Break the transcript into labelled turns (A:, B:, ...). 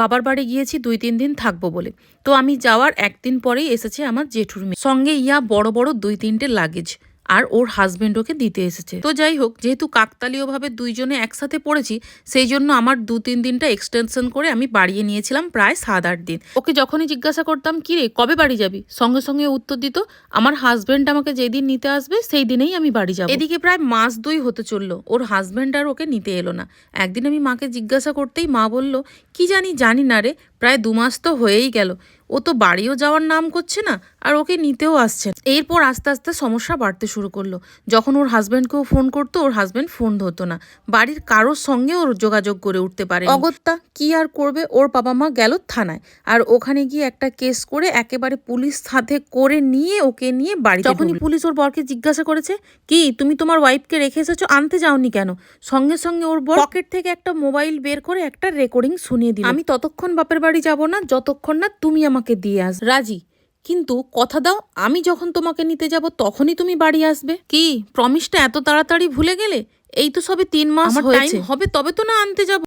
A: বাবার বাড়ি গিয়েছি, দুই, তিন দিন থাকব বলে। তো আমি যাওয়ার একদিন পরেই এসেছে আমার জেঠুর মেয়ে। সঙ্গে ইয়া বড় বড় দুই, তিনটে লাগেজ আর ওর হাজবেন্ড ওকে দিতে এসেছে। তো যাই হোক, যেহেতু কাকতালীয়ভাবে দুইজনে একসাথে পড়েছি, সেই জন্য আমার দু তিন দিনটা এক্সটেনশন করে আমি বাড়িয়ে নিয়েছিলাম প্রায় সাত আট দিন। ওকে যখনই জিজ্ঞাসা করতাম, কি রে, কবে বাড়ি যাবি? সঙ্গে সঙ্গে উত্তর দিত, আমার হাজবেন্ড আমাকে যেদিন নিতে আসবে, সেই দিনেই আমি বাড়ি যাব। এদিকে প্রায় মাস দুই হতে চলল, ওর হাজবেন্ড আর ওকে নিতে এলো না। একদিন আমি মাকে জিজ্ঞাসা করতেই মা বলল, কি জানি জানি না রে, প্রায় দু মাস তো হয়েই গেল। ও তো বাড়িও যাওয়ার নাম করছে না আর ওকে নিতেও আসছে এরপর আস্তে আস্তে সমস্যা বাড়তে শুরু করল। যখন ওর হাজব্যান্ডকেও ফোন করতো ওর হাজব্যান্ড ফোন ধরতো না। বাড়ির কারোর সঙ্গে ওর যোগাযোগ করে উঠতে পারে অগত্যা কি আর করবে? ওর বাবা মা গেল থানায় আর ওখানে গিয়ে একটা কেস করে একেবারে পুলিশ সাথে করে নিয়ে ওকে নিয়ে বাড়ি যখনই পুলিশ ওর বরকে জিজ্ঞাসা করেছে কি তুমি তোমার ওয়াইফকে রেখে এসেছ? আনতে যাওনি কেন? সঙ্গে সঙ্গে ওর বর পকেট থেকে একটা মোবাইল বের করে একটা রেকর্ডিং শুনিয়ে দিল। আমি ততক্ষণ বাপের বাড়ি যাব না যতক্ষণ না তুমি আমাকে দিয়ে আস রাজি। কিন্তু কথা দাও আমি যখন তোমাকে নিতে যাব তখনই তুমি বাড়ি আসবে। কি প্রমিসটা এত তাড়াতাড়ি ভুলে গেলে? এই তো সবে তিন মাস হয়েছে। হবে তবে তো না আনতে যাব।